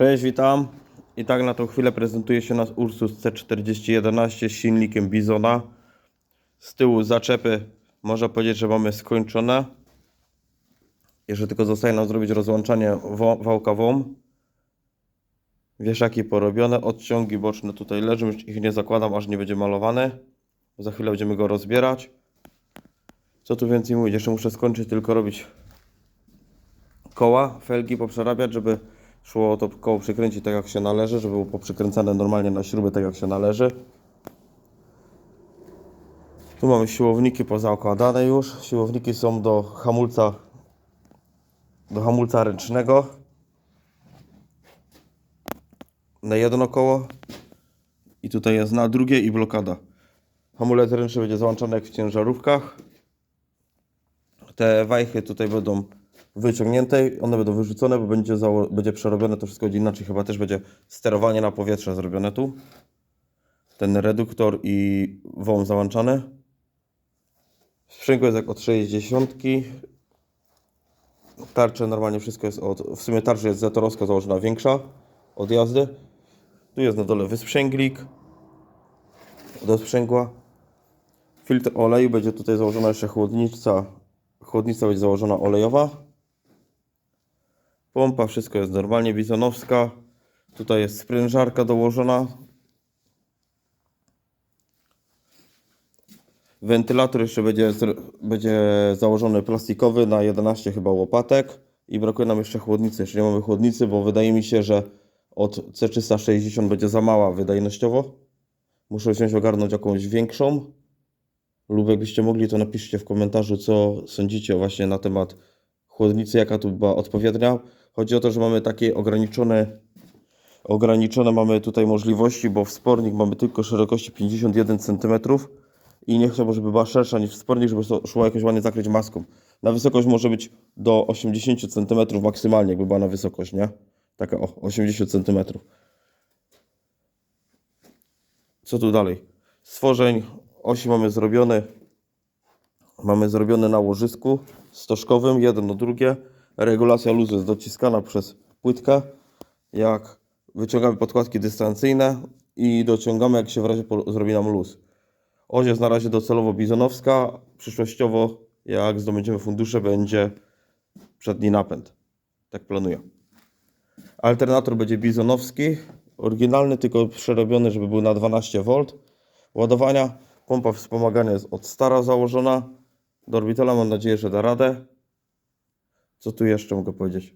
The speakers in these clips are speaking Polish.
Cześć, witam. I tak na tą chwilę prezentuje się nas Ursus C4011 z silnikiem Bizona. Z tyłu zaczepy można powiedzieć, że mamy skończone. Jeszcze tylko zostaje nam zrobić rozłączanie wałka. Wieszaki porobione, odciągi boczne tutaj leżą, już ich nie zakładam, aż nie będzie malowany. Za chwilę będziemy go rozbierać. Co tu więcej mówić, jeszcze muszę skończyć tylko robić koła, felgi poprzerabiać, żeby szło to koło przykręcić tak jak się należy, żeby było poprzykręcane normalnie na śruby tak jak się należy. Tu mamy siłowniki pozaokładane już. Siłowniki są do hamulca do hamulca ręcznego na jedno koło i tutaj jest na drugie i blokada. Hamulec ręczny będzie załączony jak w ciężarówkach. Te wajchy tutaj będą wyciągnięte, one będą wyrzucone, bo będzie, będzie przerobione, to wszystko inaczej, chyba też będzie sterowanie na powietrze zrobione tu. Ten reduktor i wąs załączany. Sprzęgło jest jak od 60. Tarcze normalnie wszystko jest od, w sumie tarcza jest zetorowska założona większa od jazdy. Tu jest na dole wysprzęglik do sprzęgła. Filtr oleju będzie tutaj założona jeszcze chłodnica. Chłodnica będzie założona olejowa. Pompa, wszystko jest normalnie bizonowska. Tutaj jest sprężarka dołożona. Wentylator jeszcze będzie, będzie założony plastikowy na 11 chyba łopatek. I brakuje nam jeszcze chłodnicy. Jeszcze nie mamy chłodnicy, bo wydaje mi się, że od C360 będzie za mała wydajnościowo. Muszę wziąć ogarnąć jakąś większą. Lub jakbyście mogli, to napiszcie w komentarzu, co sądzicie właśnie na temat chłodnicy, jaka tu była odpowiednia. Chodzi o to, że mamy takie ograniczone, ograniczone mamy tutaj możliwości, bo wspornik mamy tylko szerokości 51 cm i nie chciałbym, żeby była szersza niż wspornik, żeby to szło jakoś ładnie zakryć maską. Na wysokość może być do 80 cm maksymalnie, jakby była na wysokość, nie? Taka o, 80 cm. Co tu dalej? Stworzeń osi mamy zrobione. Mamy zrobione na łożysku stożkowym, jedno drugie. Regulacja luzu jest dociskana przez płytkę. Jak wyciągamy podkładki dystancyjne i dociągamy, jak się w razie zrobi nam luz. Oś jest na razie docelowo bizonowska. Przyszłościowo, jak zdobędziemy fundusze, będzie przedni napęd. Tak planuję. Alternator będzie bizonowski, oryginalny, tylko przerobiony, żeby był na 12V. Ładowania, pompa wspomagania jest od stara założona. Do orbitala mam nadzieję, że da radę. Co tu jeszcze mogę powiedzieć?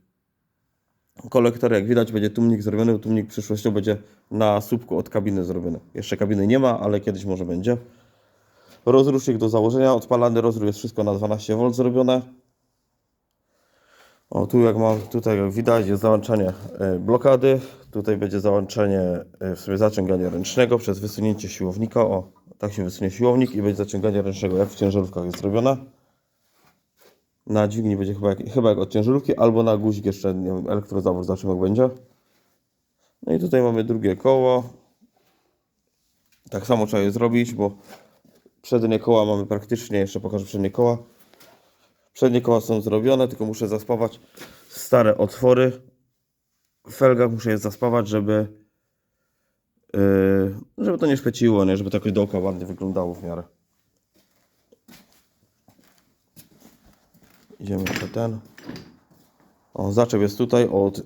Kolektor, jak widać, będzie tłumnik zrobiony. Tłumnik przyszłościowo będzie na słupku od kabiny zrobiony. Jeszcze kabiny nie ma, ale kiedyś może będzie. Rozrusznik do założenia. Odpalany rozruch jest wszystko na 12V zrobione. O, tu jak mam, tutaj jak widać jest załączanie e, blokady, tutaj będzie załączanie, e, w sumie zaciąganie ręcznego przez wysunięcie siłownika, o, tak się wysunie siłownik i będzie zaciąganie ręcznego, jak w ciężarówkach jest zrobione. Na dźwigni będzie chyba jak, chyba jak od ciężarówki, albo na guzik jeszcze, nie wiem, elektrozawór, zobaczymy jak będzie. No i tutaj mamy drugie koło. Tak samo trzeba je zrobić, bo przednie koła mamy praktycznie, jeszcze pokażę przednie koła. Przednie koła są zrobione, tylko muszę zaspawać stare otwory. W felgach muszę je zaspawać, żeby żeby to nie szpeciło, nie? żeby to jakoś dookoła ładnie wyglądało w miarę. Idziemy jeszcze ten. O, zaczep jest tutaj od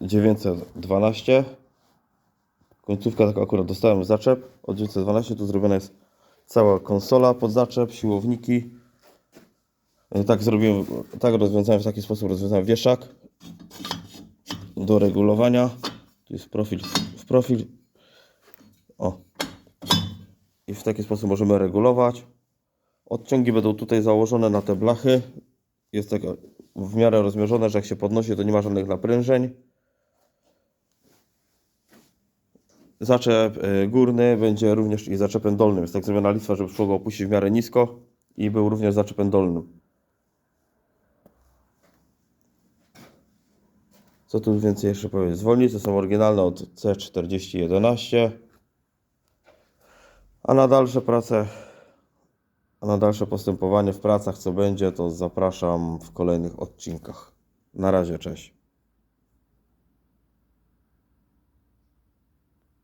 yy, 912. Końcówka taka akurat dostałem zaczep od 912. Tu zrobiona jest cała konsola pod zaczep, siłowniki. Tak zrobiłem, tak rozwiązałem w taki sposób, rozwiązałem wieszak do regulowania. Tu jest profil w profil. O. I w taki sposób możemy regulować. Odciągi będą tutaj założone na te blachy. Jest tak w miarę rozmierzone, że jak się podnosi, to nie ma żadnych naprężeń. Zaczep y, górny będzie również i zaczepem dolnym. Jest tak zrobiona listwa, żeby szło go opuścić w miarę nisko i był również zaczepem dolnym. Co tu więcej jeszcze powiedzieć? Zwolnice są oryginalne od C4011. A na dalsze prace, a na dalsze postępowanie w pracach, co będzie, to zapraszam w kolejnych odcinkach. Na razie, cześć.